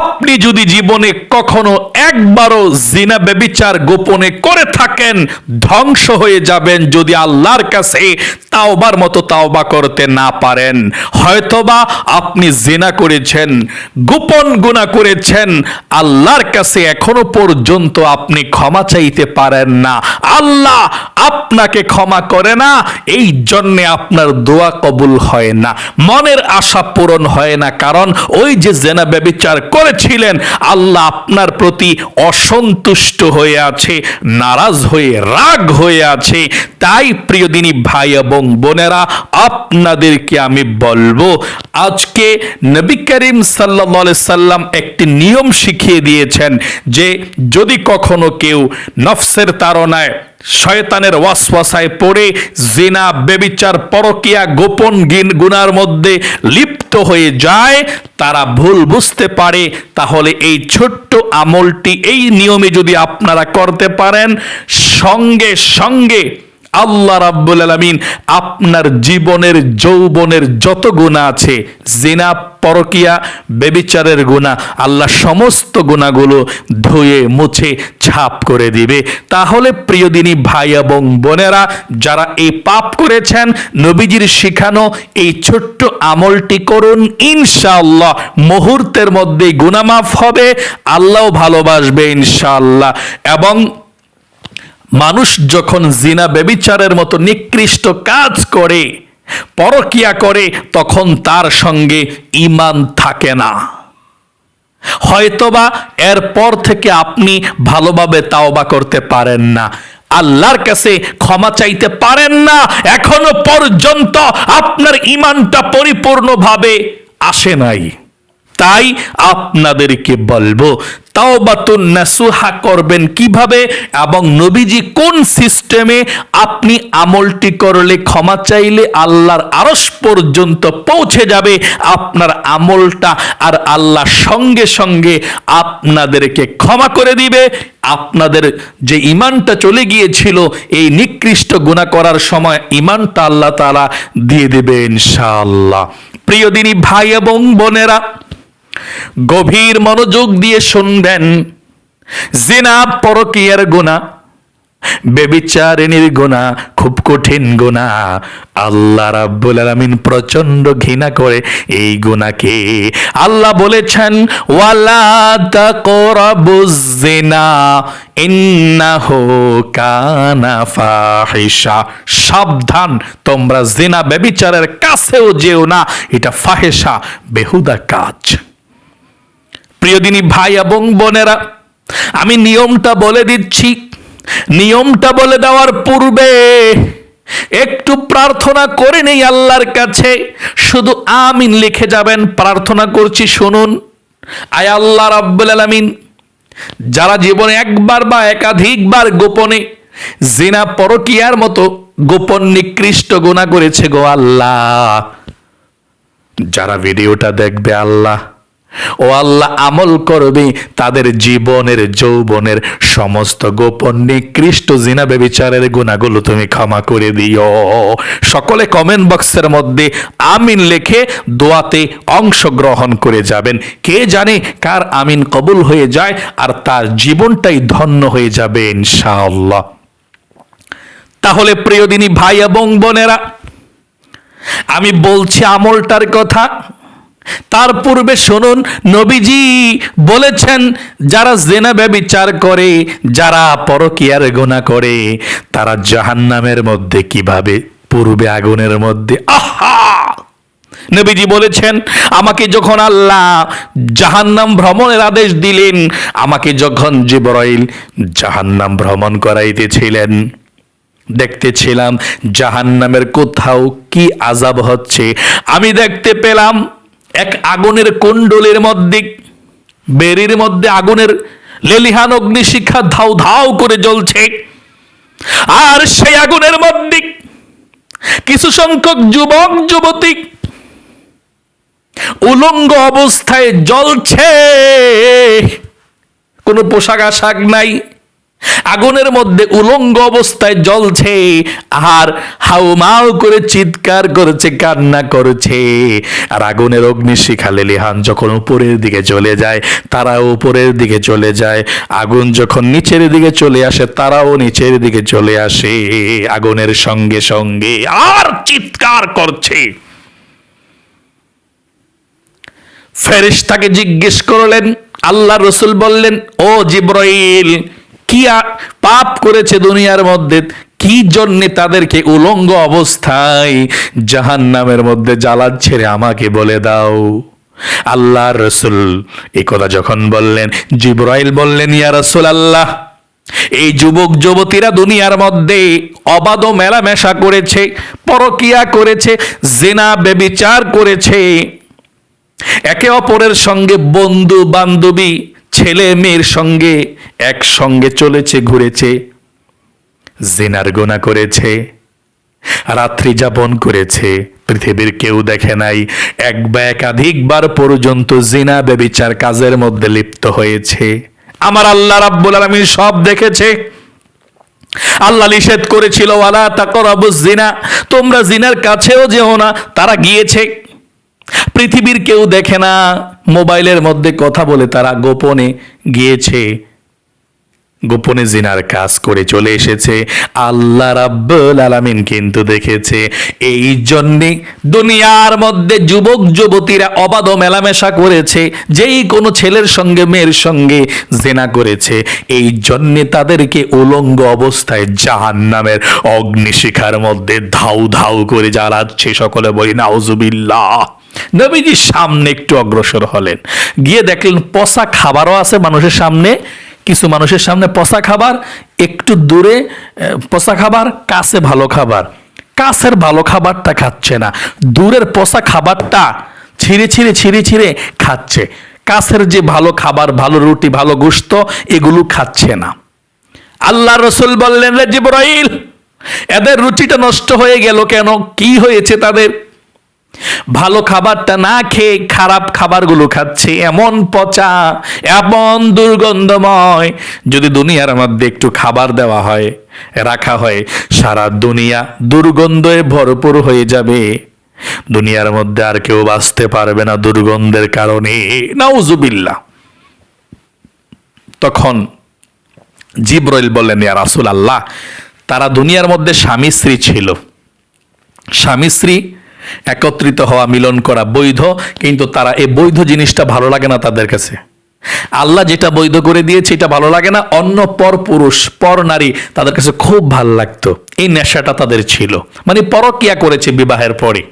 আপনি যদি জীবনে কখনো একবারও জিনা বেবিচার গোপনে করে থাকেন, ধ্বংস হয়ে যাবেন যদি আল্লাহর কাছে তাওবার মতো তাওবা করতে না পারেন। হয়তোবা আপনি জিনা করেছেন, গোপন গুণা করেছেন, আল্লাহর কাছে এখনও পর্যন্ত আপনি ক্ষমা চাইতে পারেন না। আল্লাহ আপনাকে ক্ষমা করে না, এই জন্যে আপনার দোয়া কবুল হয় না। মনের আশা পূরণ হয় না, কারণ ওই যে জেনা ব্যবিচার করেছিলেন, আল্লাহ আপনার প্রতি অসন্তুষ্ট হয়ে আছে, নারাজ হয়ে, রাগ হয়ে আছে। তাই প্রিয় দিনী ভাই এবং বোনেরা, আপনাদেরকে আমি বলব, আজকে নবী করিম সাল্লাহ সাল্লাম একটি নিয়ম শিখিয়ে দিয়েছেন যে যদি কখনো কেউ নফসের তাড়নায় শয়তানের ওয়াসওয়াসায় পড়ে, জিনা, বেবিচার, পরকিয়া, গোপন গিন, গুনার মধ্যে লিপ্ত হয়ে যায়, তারা ভুল বুঝতে পারে, তাহলে এই ছোট্ট আমলটি, এই নিয়মে যদি আপনারা করতে পারেন, সঙ্গে সঙ্গে আল্লাহ রাব্বুল আলামিন আপনার জীবনের, যৌবনের যত গুণা আছে, জিনা, পরকিয়া বেবিচারের গুণা আল্লাহ সমস্ত গুণাগুলো ধুয়ে, মুছে, ছাপ করে দিবে। তাহলে প্রিয়দিনী ভাই এবং বোনেরা, যারা এই পাপ করেছেন, নবীজির শিখানো এই ছোট্ট আমলটি করুন, ইনশাআল্লাহ মুহূর্তের মধ্যেই গুনামাফ হবে আল্লাহ ভালোবাসবে ইনশাআল্লাহ। এবং মানুষ যখন জিনা বেবিচারের মতো নিকৃষ্ট কাজ করে, পরকিয়া করে, তখন তার সঙ্গে ইমান থাকে না। হয়তোবা এরপর থেকে আপনি ভালোভাবে তাওবা করতে পারেন না, আল্লাহর কাছে ক্ষমা চাইতে পারেন না, এখনও পর্যন্ত আপনার ইমানটা পরিপূর্ণভাবে আসে নাই। তাই আপনাদেরকে বলব, তাওবাতুন নাসুহা করবেন কীভাবে এবং নবীজি কোন সিস্টেমে আপনি আমলটি করলে ক্ষমা চাইলে আল্লাহর আরশ পর্যন্ত পৌঁছে যাবে, আপনার আমলটা আর আল্লাহ সঙ্গে সঙ্গে আপনাদেরকে ক্ষমা করে দিবে। আপনাদের যে ইমানটা চলে গিয়েছিল, এই নিকৃষ্ট গুণা করার সময় ইমানটা আল্লাহ তাআলা দিয়ে দেবে ইনশাআল্লাহ। প্রিয় দিনী ভাই এবং বোনেরা গভীর মনোযোগ দিয়ে শুনবেন। জিনা পরকিয়ার গুণা, বেবিচারিণীর গুণা, খুব কঠিন গুণা। আল্লাহ রাব্বুল আলামিন প্রচণ্ড ঘৃণা করে এই গুণাকে। আল্লাহ বলেছেন, ওয়ালা তাকরাবুজ জিনা ইন্নাহু কানা ফাহিশা। সাবধান, তোমরা জিনা বেবিচারের কাছেও যেও না, এটা ফাহেসা বেহুদা কাজ। প্রিয়দিনী ভাই এবং বোনেরা, আমি নিয়মটা বলে দিচ্ছি। নিয়মটা বলে দেওয়ার পূর্বে একটু প্রার্থনা করে নেই আল্লাহর কাছে। শুধু আমিন লিখে যাবেন, প্রার্থনা করছি, শুনুন। আয় আল্লাহ রাব্বুল আলামিন, যারা জীবনে একবার বা একাধিকবার গোপনে জিনা পরকিয়ার মতো গোপন নিকৃষ্ট গুণা করেছে গো আল্লাহ। যারা ভিডিওটা দেখবে আল্লাহ ও আল্লাহ আমল করবে, তাদের জীবনের, যৌবনের সমস্ত গোপন নিকৃষ্ট জিনা বেবিচারের গুণাগুলো তুমি ক্ষমা করে দিও। সকলে কমেন্ট বক্সের মধ্যে আমিন লেখে দোয়াতে অংশগ্রহণ করে যাবেন। কে জানে কার আমিন কবুল হয়ে যায় আর তার জীবনটাই ধন্য হয়ে যাবে ইনশাআল্লাহ। তাহলে প্রিয়দিনী ভাই এবং বোনেরা, আমি বলছি আমলটার কথা তার পূর্বে শুনুন, নবীজি বলেছেন, যারা জেনা ব্যবিচার করে, যারা পরকিয়ার গোনা করে, তারা জাহান্নামের মধ্যে কীভাবে? পূর্বে আগুনের মধ্যে। আহা! নবীজি বলেছেন, আমাকে যখন আল্লাহ জাহান্নাম ভ্রমণের আদেশ দিলেন, আমাকে যখন জিবরাইল জাহান্নাম ভ্রমণ করাইতেছিলেন, দেখতেছিলাম জাহান্নামের কোথাও কি আজাব হচ্ছে। আমি দেখতে পেলাম এক আগুনের কুণ্ডলের মধ্যে, বেরির মধ্যে আগুনের লেলিহান অগ্নিশিখা ধাউ ধাউ করে জ্বলছে। আর সেই আগুনের মধ্যে কিছু সংখ্যক যুবক, যুবতী উলঙ্গ অবস্থায় জ্বলছে। কোনো পোশাক আশাক নাই আগুনের মধ্যে উলঙ্গ অবস্থায় জ্বলছে, আর হাউমাউ করে চিৎকার করেছে, কান্না করেছে। আর আগুনের অগ্নিশিখা লেলিহান যখন উপরের দিকে চলে যায়, তারাও উপরের দিকে চলে যায়। আগুন যখন নিচের দিকে চলে আসে, তারাও নিচের দিকে চলে আসে। আগুনের সঙ্গে সঙ্গে আর চিৎকার করছে। ফেরেশতাকে জিজ্ঞেস করলেন আল্লাহ রসুল বললেন, ও জিব্রাইল কি পাপ করেছে দুনিয়ার মধ্যে, কি জন্যে তাদেরকে উলঙ্গ অবস্থায় জাহান নামের মধ্যে রে আমাকে বলে দাও? আল্লাহ রসুল এ কথা যখন বললেন, জিব্রাইল বললেন, ইয়া রসুল আল্লাহ এই যুবক যুবতীরা দুনিয়ার মধ্যে অবাধ মেলামেশা করেছে, পরকিয়া করেছে, জেনা বেবিচার করেছে। একে অপরের সঙ্গে বন্ধু বান্ধবী ছেলে মেয়ের সঙ্গে, একসঙ্গে চলেছে, ঘুরেছে, জিনার গোনা করেছে, রাত্রি যাপন করেছে, পৃথিবীর কেউ দেখে নাই, এক বা একাধিকবার পর্যন্ত জিনা বেবিচার কাজের মধ্যে লিপ্ত হয়েছে। আমার আল্লাহ রাব্বুল আলামিন সব দেখেছে। আল্লাহ নিষেধ করেছিল, ওয়ালা তাকরাবুজ জিনা তোমরা জিনার কাছেও যেও না, তারা গিয়েছে। পৃথিবীর কেউ দেখে না, মোবাইলের মধ্যে কথা বলে তারা গোপনে গিয়েছে। গোপনে জিনার কাজ করে চলে এসেছে। আল্লাহ রাব্বুল আলামিন কিন্তু দেখেছে। এই জন্যে দুনিয়ার মধ্যে যুবক, যুবতীরা অবাধ মেলামেশা করেছে। যেই কোনো ছেলের সঙ্গে, মেয়ের সঙ্গে জেনা করেছে। এই জন্যে তাদেরকে উলঙ্গ অবস্থায় জাহান্নামের অগ্নিশিখার মধ্যে ধাউ ধাউ করে জ্বালাচ্ছে সকলে বলি, নাউজুবিল্লাহ। নবীজি সামনে একটু অগ্রসর হলেন। গিয়ে দেখলেন পচা খাবারও আছে মানুষের সামনে, কিছু মানুষের সামনে পচা খাবার, একটু দূরে পচা খাবার, কাছে ভালো খাবার। কাছের ভালো খাবারটা খাচ্ছে না, দূরের পচা খাবারটা ছিঁড়ে ছিঁড়ে ছিঁড়ে ছিঁড়ে খাচ্ছে। কাছের যে ভালো খাবার, ভালো রুটি, ভালো গোস্ত এগুলো খাচ্ছে না। আল্লাহ রসুল বললেন, রে জিব্রাইল, এদের রুচিটা নষ্ট হয়ে গেল কেন? কি হয়েছে তাদের? ভালো খাবারটা না খেয়ে খারাপ খাবারগুলো খাচ্ছে, এমন পচা, এমন দুর্গন্ধময়। যদি দুনিয়ার মধ্যে একটু খাবার দেওয়া হয়, রাখা হয়, সারা দুনিয়া দুর্গন্ধে ভরপুর হয়ে যাবে। দুনিয়ার মধ্যে আর কেউ বাঁচতে পারবে না দুর্গন্ধের কারণে। নাউজুবিল্লাহ। তখন জিব্রাইল বললেন, ইয়া রাসূল আল্লাহ তারা দুনিয়ার মধ্যে স্বামী স্ত্রী ছিল। স্বামী স্ত্রী একত্রিত হওয়া, মিলন করা বৈধ, কিন্তু তারা এই বৈধ জিনিসটা ভালো লাগে না তাদের কাছে। আল্লাহ যেটা বৈধ করে দিয়েছে, এটা ভালো লাগে না, অন্য পর পুরুষ, পর নারী, তাদের কাছে খুব ভালো লাগতো। এই নেশাটা তাদের ছিল। মানে পরকিয়া করেছে বিবাহের পরে।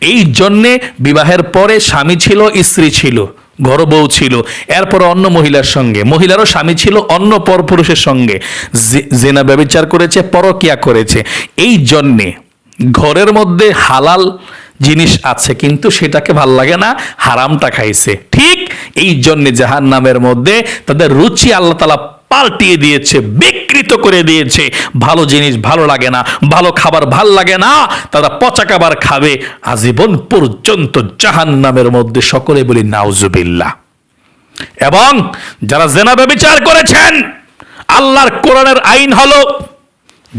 এই জন্যে বিবাহের পরে স্বামী ছিল, স্ত্রী ছিল, ঘর বউ ছিল, এরপর অন্য মহিলার সঙ্গে। মহিলারও স্বামী ছিল, অন্য পরপুরুষের সঙ্গে। জেনা ব্যবচার করেছে, পরকিয়া করেছে। এই জন্যে ঘরের মধ্যে হালাল জিনিস আছে, কিন্তু সেটাকে ভালো লাগে না, হারামটা খাইছে। ঠিক এই জন্যে জাহান নামের মধ্যে তাদের রুচি আল্লাহ তালা পাল্টিয়ে দিয়েছে, বিকৃত করে দিয়েছে। ভালো জিনিস ভালো লাগে না, ভালো খাবার ভালো লাগে না, তারা পচা খাবার খাবে। আজীবন পর্যন্ত জাহান নামের মধ্যে সকলে বলি, নাউজুবিল্লাহ। এবং যারা জেনা ব্যবচার করেছেন, আল্লাহর কোরআনের আইন হলো,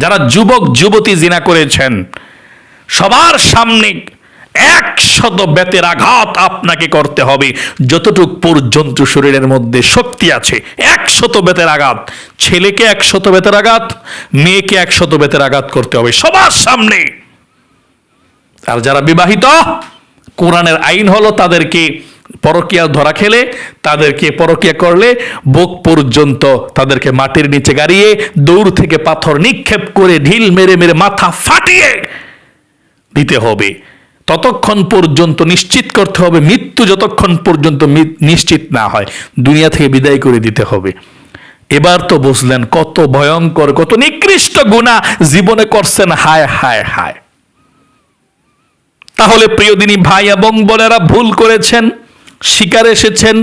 যারা যুবক, যুবতী জিনা করেছেন সবার সামনে একশত বেতের আঘাত আপনাকে করতে হবে। যতটুক পর্যন্ত শরীরের মধ্যে শক্তি আছে, একশত বেতের আঘাত। ছেলেকে একশত বেতের আঘাত, মেয়েকে একশত বেতের আঘাত করতে হবে সবার সামনে। আর যারা বিবাহিত, কোরআনের আইন হলো তাদেরকে পরকিয়া ধরা খেলে, তাদেরকে পরকিয়া করলে বুক পর্যন্ত তাদেরকে মাটির নিচে গাড়িয়ে দৌড় থেকে পাথর নিক্ষেপ করে ঢিল মেরে মেরে মাথা ফাটিয়ে দিতে হবে। ততক্ষণ পর্যন্ত নিশ্চিত করতে হবে, মৃত্যু যতক্ষণ পর্যন্ত নিশ্চিত না হয়, দুনিয়া থেকে বিদায় করে দিতে হবে। এবার তো বুঝলেন কত ভয়ঙ্কর, কত নিকৃষ্ট গুণা জীবনে করছেন, হায় হায় হায়। তাহলে প্রিয়দিনী ভাই এবং বোনেরা ভুল করেছেন। শিকার এসেছেন।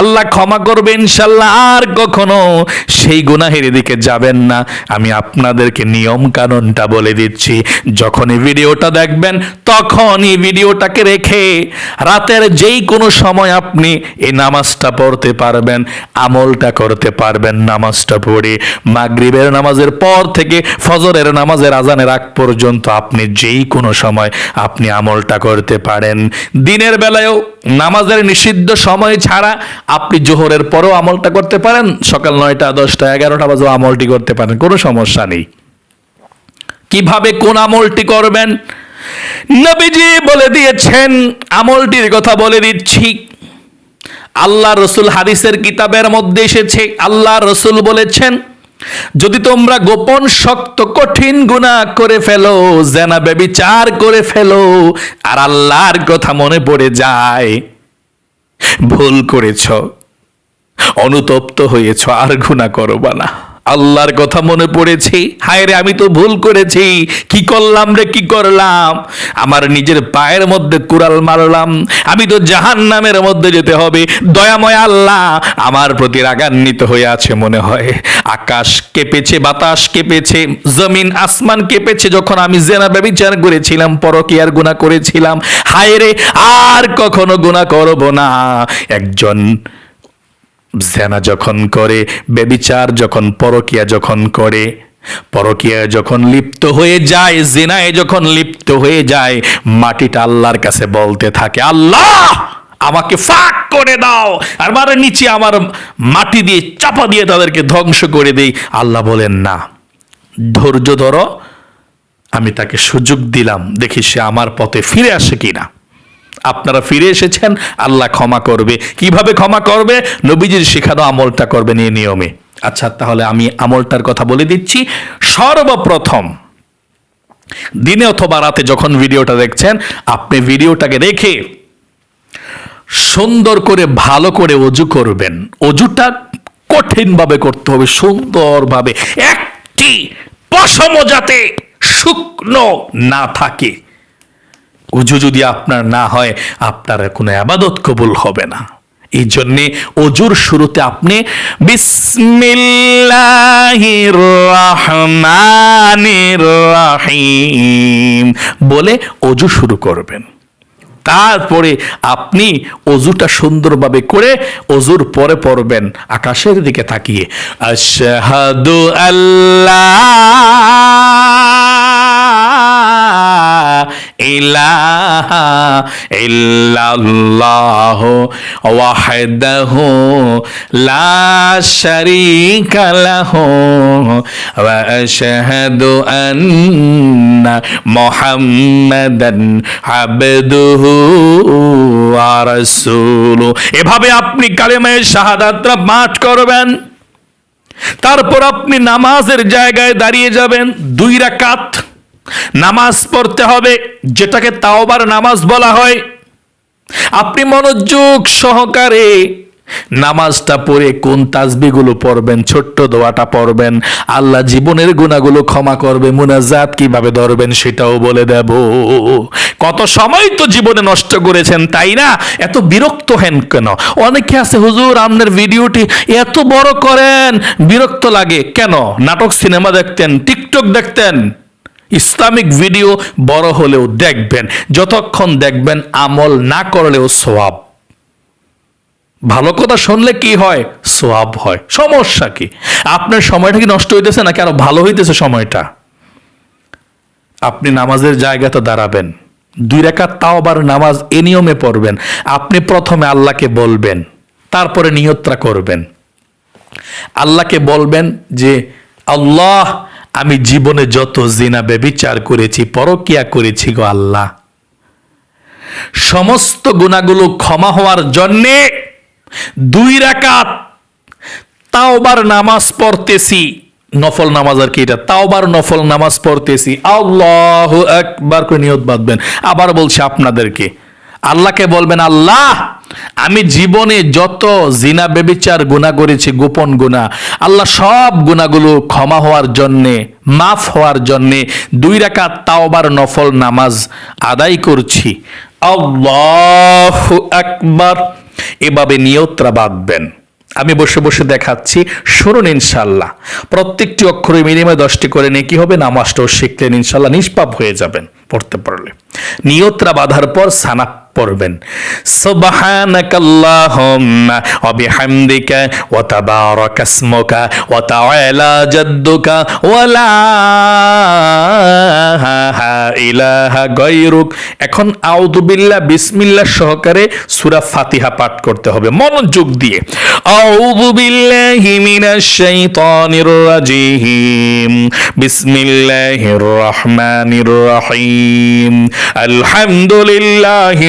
আল্লাহ ক্ষমা করবে ইনশাল্লাহ আর কখনো সেই গুনাহের দিকে যাবেন না। আমি আপনাদেরকে নিয়ম কানুনটা বলে দিচ্ছি, যখনই ভিডিওটা দেখবেন তখনই ভিডিওটাকে রেখে রাতের যেই কোনো সময় আপনি এই নামাজটা পড়তে পারবেন, আমলটা করতে পারবেন নামাজটা পড়ে। মাগরিবের নামাজের পর থেকে ফজরের নামাজের আজানের আগ পর্যন্ত আপনি যেই কোনো সময় আপনি আমলটা করতে পারেন। দিনের বেলায়ও নামাজের নিষিদ্ধ সময় ছাড়া আপনি জোহরের পরেও আমলটা করতে পারেন। সকাল নয়টা, দশটা, এগারোটা বাজেও আমলটি করতে পারেন, কোনো সমস্যা নেই। কীভাবে কোন আমলটি করবেন? নবীজি বলে দিয়েছেন, আমলটির কথা বলে দিচ্ছি। আল্লাহ রসুল হাদিসের কিতাবের মধ্যে এসেছে, আল্লাহ রসুল বলেছেন, যদি তোমরা গোপন, শক্ত, কঠিন গুনাহ করে ফেলো, জেনা বেবিচার করে ফেলো, আর আল্লাহর কথা মনে পড়ে যায় ভুল করেছ অনুতপ্ত হয়েছ আর ঘুণা করবা না। আল্লাহর কথা মনে পড়েছে? হায় রে, আমি তো ভুল করেছি। কি করলাম রে, কি করলাম? আমার নিজের পায়ের মধ্যে কুড়াল মারলাম। আমি তো জাহান নামের মধ্যে যেতে হবে। দয়াময় আল্লাহ, আমার প্রতি রাগান্বিত হয়ে আছে মনে হয়। আকাশ কেঁপেছে, বাতাস কেঁপেছে, জমিন আসমান কেঁপেছে, যখন আমি জেনা ব্যবিচার করেছিলাম, পরকিয়ার গুণা করেছিলাম। হায় রে, আর কখনো গুণা করব না। একজন জেনা যখন করে, বেবিচার যখন, পরকিয়া যখন করে, পরকিয়া যখন লিপ্ত হয়ে যায়, জেনায় যখন লিপ্ত হয়ে যায়, মাটিটা আল্লাহর কাছে বলতে থাকে, আল্লাহ, আমাকে ফাঁক করে দাও আর মারে নিচে আমার মাটি দিয়ে চাপা দিয়ে তাদেরকে ধ্বংস করে দেই। আল্লাহ বলেন, না, ধৈর্য ধরো, আমি তাকে সুযোগ দিলাম, দেখি সে আমার পথে ফিরে আসে কিনা। আপনারা ফিরে এসেছেন, আল্লাহ ক্ষমা করবে। কীভাবে ক্ষমা করবে? নবীজির শেখানো আমলটা করবেন এই নিয়মে। আচ্ছা তাহলে আমি আমলটার কথা বলে দিচ্ছি। সর্বপ্রথম, দিনে অথবা রাতে যখন ভিডিওটা দেখছেন, আপনি ভিডিওটাকে দেখে সুন্দর করে, ভালো করে অজু করবেন। অজুটা কঠিনভাবে করতে হবে, সুন্দরভাবে। একটি পশম যাতে শুকনো না থাকে। উজু যদি আপনার না হয়, আপনার কোনো আবাদত কবুল হবে না। এই জন্যে অজুর শুরুতে আপনি বিসমিল্লাহির রহমানির রহিম বলে অজু শুরু করবেন। তারপরে আপনি অজুটা সুন্দরভাবে করে অজুর পরে পড়বেন, আকাশের দিকে তাকিয়ে। আশহাদু আল্লাহ এভাবে আপনি কালেমায়ে শাহাদাতটা পাঠ করবেন। তারপর আপনি নামাজের জায়গায় দাঁড়িয়ে যাবেন দুই রাকাত। নামাজ পড়তে হবে, যেটাকে তাওবার নামাজ বলা হয়। আপনি মনোযোগ সহকারে নামাজটা পড়ে কোন তাজবিগুলো পড়বেন, ছোট্ট দোয়াটা পড়বেন, আল্লাহ জীবনের গুণাগুলো ক্ষমা করবে, মুনাজাত কীভাবে ধরবেন সেটাও বলে দেব। কত সময় তো জীবনে নষ্ট করেছেন, তাই না? এত বিরক্ত হেন কেন? অনেকে আছে, হুজুর আপনার ভিডিওটি এত বড় করেন। বিরক্ত লাগে। কেন? নাটক, সিনেমা দেখতেন, টিকটক দেখতেন। ইসলামিক ভিডিও বড় হলেও দেখবেন, যতক্ষণ দেখবেন আমল না করলেও সোয়াব। ভালো কথা শুনলে কি হয়? সোয়াব হয়। সমস্যা কি? আপনার সময়টা কি নষ্ট হইতেছে নাকি আরও ভালো হইতেছে সময়টা? আপনি নামাজের জায়গাতে দাঁড়াবেন। দুই রেখার তাও আবার নামাজ এ নিয়মে পড়বেন। আপনি প্রথমে আল্লাহকে বলবেন, তারপরে নিয়ত্রা করবেন। আল্লাহকে বলবেন যে, আল্লাহ আমি জীবনে যত জিনা বেবিচার করেছি, পরকিয়া করেছি গো আল্লাহ। সমস্ত গুণাগুলো ক্ষমা হওয়ার জন্যে দুই রাকাত তাওবার নামাজ পড়তেছি। নফল নামাজ আর কি এটা? তাওবার নফল নামাজ পড়তেছি। আল্লাহ একবার করে নিয়ত বাঁধবেন। আবার বলছি আপনাদেরকে আল্লাহকে বলবেন, আল্লাহ, আমি জীবনে যত জিনা বেবিচার গুণা করেছি, গোপন গুণা আল্লাহ সব গুণাগুলো ক্ষমা হওয়ার জন্যে, মাফ হওয়ার জন্যে দুই রাকাত তাওবার নফল নামাজ আদায় করছি। আল্লাহ আকবার। এভাবে নিয়তরা বাঁধবেন। আমি বসে বসে দেখাচ্ছি, শুনুন ইনশাল্লাহ প্রত্যেকটি অক্ষরে মিনিমাম দশটি করে নিয়ে কি হবে, নামাজটাও শিখলেন ইনশাল্লাহ নিষ্পাপ হয়ে যাবেন পড়তে পারলে। নিয়তরা বাঁধার পর সানাপ পড়বেন। এখন আউযু বিল্লাহ বিসমিল্লাহ সহকারে সূরা ফাতিহা পাঠ করতে হবে, মনোযোগ দিয়ে। আউযু রহমানির রহিম। আলহামদুলিল্লাহি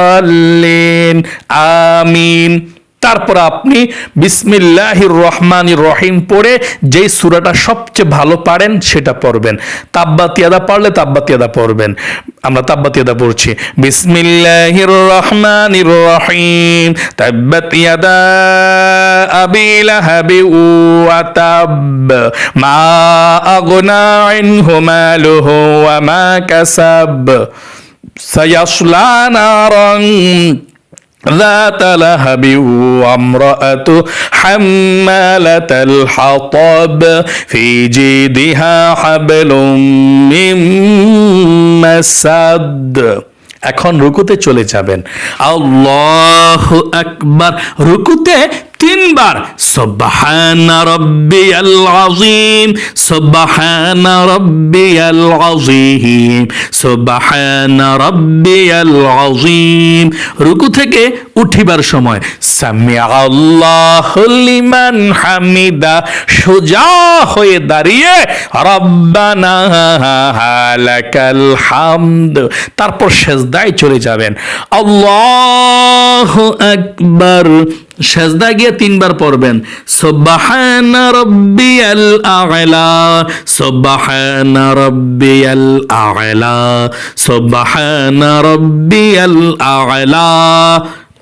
দলিন আমিন। তারপর আপনি বিসমিল্লাহির রহমানির রহিম পড়ে যেই সুরাটা সবচেয়ে ভালো পারেন সেটা পড়বেন। তাব্বাতিয়াদা পারলে তাব্বাতিয়াদা পড়বেন। আমরা তাব্বাতিয়াদা পড়ছি। বিসমিল্লাহির রহমানির রহিম। তাব্বাতিয়াদা আবিলা হাবি ওয়া তাব মা আগনা আনহু মালুহু ওয়া মা কাসাব। সায়াসলা নারান ذات لهب وامرأته حمالة الحطب في جيدها حبل من مسد এখন রুকুতে চলে যাবেন আল্লাহ আকবার রুকুতে তিনবার, সুবহানা রাব্বিয়াল আযীম, সুবহানা রাব্বিয়াল আযীম, সুবহানা রাব্বিয়াল আযীম। রুকু থেকে উঠিবার সময় সামি আল্লাহু লিমান হামিদা সোজা হয়ে দাঁড়িয়ে, রব্বানা লাকাল হামদ তারপর সেজদায় চলে যাবেন। আল্লাহু আকবার সেজদা গিয়ে তিনবার পড়বেন। সুবহানা রাব্বিয়াল আ'লা, সুবহানা রাব্বিয়াল আ'লা, সুবহানা রাব্বিয়াল আ'লা।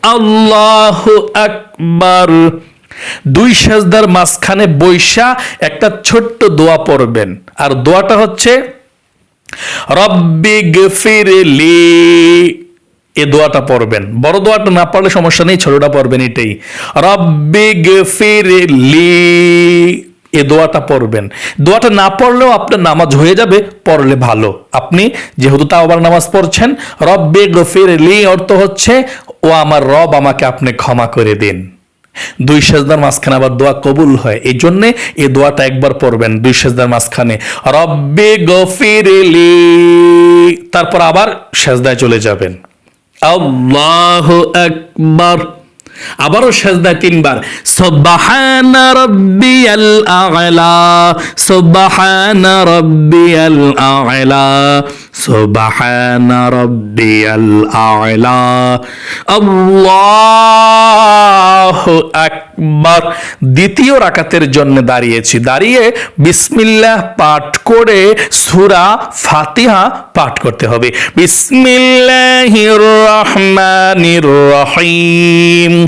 আল্লাহু আকবার। দুই সেজদার মাঝখানে বৈশা একটা ছোট্ট দোয়া পড়বেন। আর দোয়াটা হচ্ছে, রব্বি গফিরলি এ দোয়াটা পড়বেন। বড় দোয়াটা না পড়লে সমস্যা নেই, ছোটটা পড়বেন এটাই। রব্বি গফিরলি এ দোয়াটা পড়বেন। দোয়াটা না পড়লেও আপনার নামাজ হয়ে যাবে, পড়লে ভালো। আপনি যেহেতু তাও আবার নামাজ পড়ছেন, রব্বে গফির লি অর্থ হচ্ছে, ও আমার রব আমাকে আপনি ক্ষমা করে দিন। দুই সেজদার মাঝখানে আবার দোয়া কবুল হয়, এই জন্যে এ দোয়াটা একবার পড়বেন দুই সেজদার মাঝখানে। রব্বে গফিরলি তারপর আবার সেজদায় চলে যাবেন। আল্লাহ আকবার। আবারও সেজদায় তিনবার দ্বিতীয় রাকাতের জন্য দাঁড়িয়েছি। দাঁড়িয়ে বিসমিল্লাহ পাঠ করে সূরা ফাতিহা পাঠ করতে হবে। বিসমিল্লাহির রহমানির রহিম।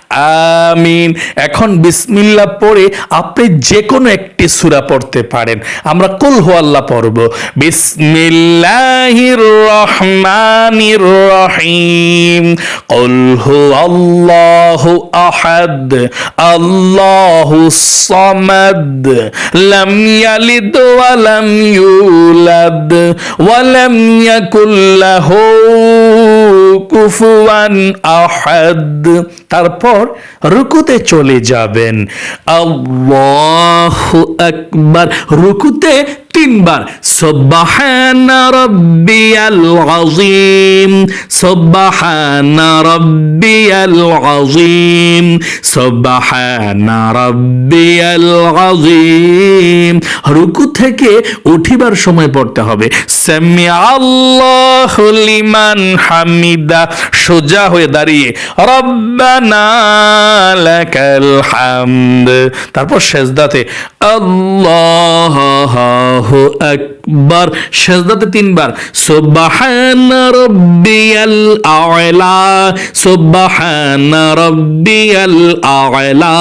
আমিন। এখন বিসমিল্লাহ পড়ে আপনি যে কোনো একটি সূরা পড়তে পারেন। আমরা কুল আল্লাহ পড়ব। বিসমিল্লাহির রহমানির রহিম কুল আল্লাহু আহাদ, আল্লাহু সামাদ, লাম ইয়ালিদ ওয়া লাম ইউলাদ, ওয়া লাম ইয়াকুল লাহু কুফুয়ান আহাদ। তারপর রুকুতে চলে যাবেন। আল্লাহু আকবার। রুকুতে তিনবার। সুবহানা রাব্বিয়াল আযীম। সুবহানা রাব্বিয়াল আযীম। সুবহানা রাব্বিয়াল আযীম। রুকু থেকে উঠিবার সময় পড়তে হবে। সামি আল্লাহু লিমান হামিদা। সোজা হয়ে দাঁড়িয়ে। রব্বানা লাকাল হামদ। তারপর সেজদাতে আল্লাহু আকবার। সেজদাতে তিনবার। সুবহানা রাব্বিয়াল আ'লা। সুবহানা রাব্বিয়াল আ'লা।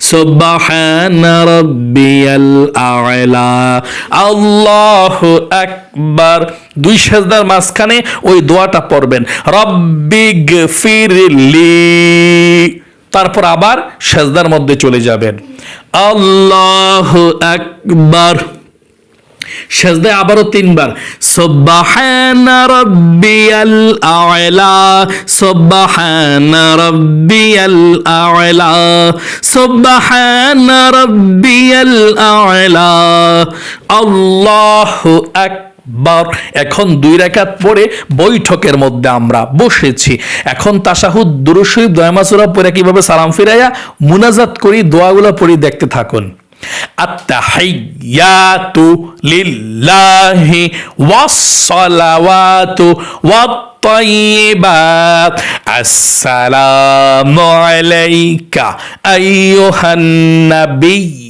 সুবহানা রাব্বিয়াল আ'লা। আল্লাহু আকবার। দুই সেজদার মাঝখানে ওই দোয়াটা পড়বেন। রব্বিগ ফিরলি তারপর আবার সেজদার মধ্যে চলে যাবেন। আল্লাহ আকবার। সেজদায় আবারও তিনবার, সুবহানা রাব্বিয়াল আ'লা আল্লাহু আকবার। এখন দুই রেখাত পরে বৈঠকের মধ্যে আমরা বসেছি। এখন তাশাহুদ দুরুশরীফ দয়ামাসুরা পরে কীভাবে সালাম ফিরাইয়া মুনাজাত করি, দোয়াগুলো পড়ি দেখতে থাকুন। التحيات لله والصلوات والطيبات. السلام عليك أيها النبي.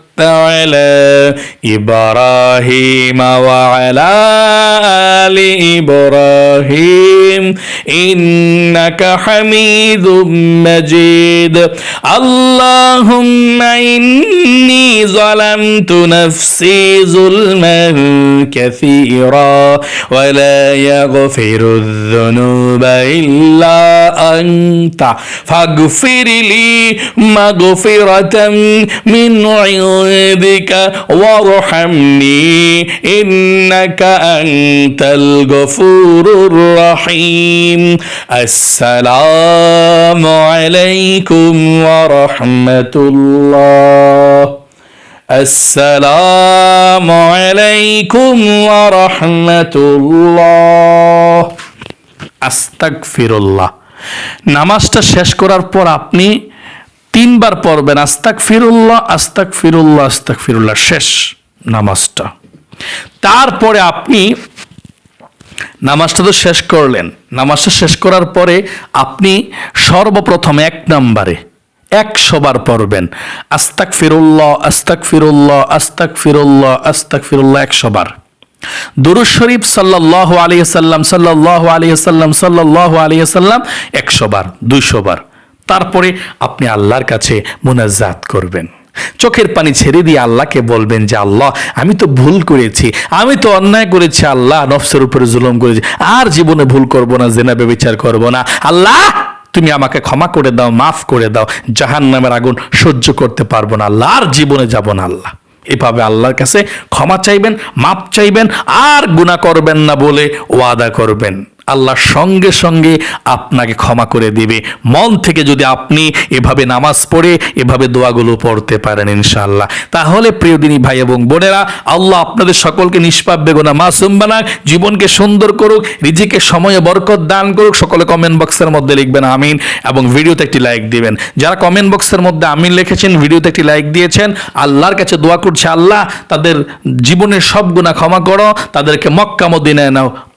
على إبراهيم وعلى آل إبراهيم. إنك حميد مجيد. اللهم إني ظلمت نفسي ظلما كثيرا ولا يغفر الذنوب إلا أنت. فاغفر لي مغفرة من বিকা ওয়ারহামনি ইন্নাকা আনতাল গফুরুর রহিম আসসালামু আলাইকুম ওয়া রাহমাতুল্লাহ আসসালামু আলাইকুম ওয়া রাহমাতুল্লাহ আস্তাগফিরুল্লাহ নামাজটা শেষ করার পর আপনি তিনবার পড়বেন আস্তাক ফিরুল্লাহ আস্তাক ফিরুল্লাহ আস্তাক ফিরুল্লাহ শেষ নামাজটা। তারপরে আপনি নামাজটা তো শেষ করলেন। নামাজটা শেষ করার পরে আপনি সর্বপ্রথম এক নম্বরে একশো বার পড়বেন আস্তাক ফিরুল্লাহ আস্তাক ফিরুল্লাহ আস্তাক ফিরুল্লাহ আস্তাক ফিরুল্লাহ একশো বার। দুরুজ শরীফ সাল্লাহ আলিয়া সাল্লাম সাল্লাহ আলিয়া সাল্লাম সাল্লাহ আলিয়া সাল্লাম একশো বার, দুইশো বার। তারপরে আপনি আল্লাহর কাছে মুনাজাত করবেন। চোখের পানি ছেড়ে দিয়ে আল্লাহকে বলবেন যে, আল্লাহ, আমি তো ভুল করেছি, আমি তো অন্যায় করেছি, আল্লাহ নফসের উপরে জুলুম করেছি, আর জীবনে ভুল করব না, জেনা বিচার করব না। আল্লাহ, তুমি আমাকে ক্ষমা করে দাও, মাফ করে দাও জাহান নামের আগুন সহ্য করতে পারব না, আল্লাহ, আর জীবনে যাব না, আল্লাহ। এভাবে আল্লাহর কাছে ক্ষমা চাইবেন, মাপ চাইবেন, আর গুণা করবেন না বলে ওয়াদা করবেন। আল্লাহ সঙ্গে সঙ্গে আপনাকে ক্ষমা করে দেবে। মন থেকে যদি আপনি এভাবে নামাজ পড়ে, এভাবে দোয়াগুলো পড়তে পারেন ইনশাআল্লাহ। তাহলে প্রিয় দিনী ভাই এবং বোনেরা, আল্লাহ আপনাদের সকলকে নিষ্পাপ, বেগুনা, মাসুম বানাক, জীবনকে সুন্দর করুক, রিজিকে, সময়ে বরকত দান করুক, সকলে কমেন্ট বক্সের মধ্যে লিখবেন আমিন এবং ভিডিওতে একটি লাইক দিবেন। যারা কমেন্ট বক্সের মধ্যে আমিন লিখেছেন, ভিডিওতে একটি লাইক দিয়েছেন, আল্লাহর কাছে দোয়া করছে, আল্লাহ তাদের জীবনের সব গুণা ক্ষমা করো, তাদেরকে মক্কা মদিনায় নাও